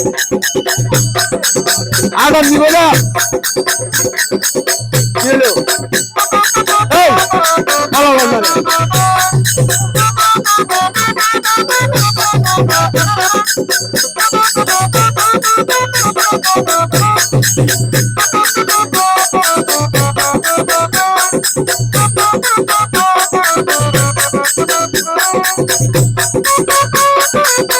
আগুন দিব না হ্যালো এই ভালো ভালো Thank you.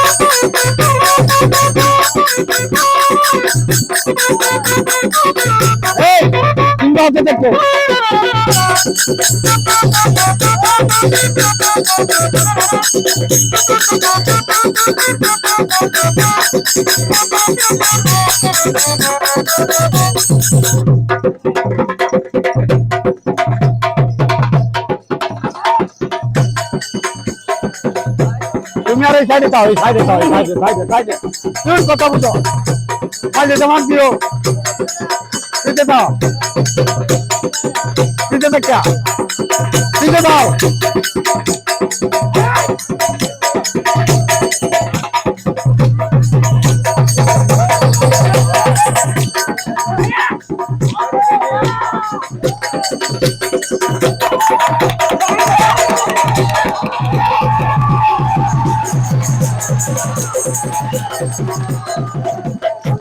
এই কিংবা হতে দেখো তুমি আ 빨리 정확 비요 이제 다 이제 됐다 이제 다 y e a Thank you.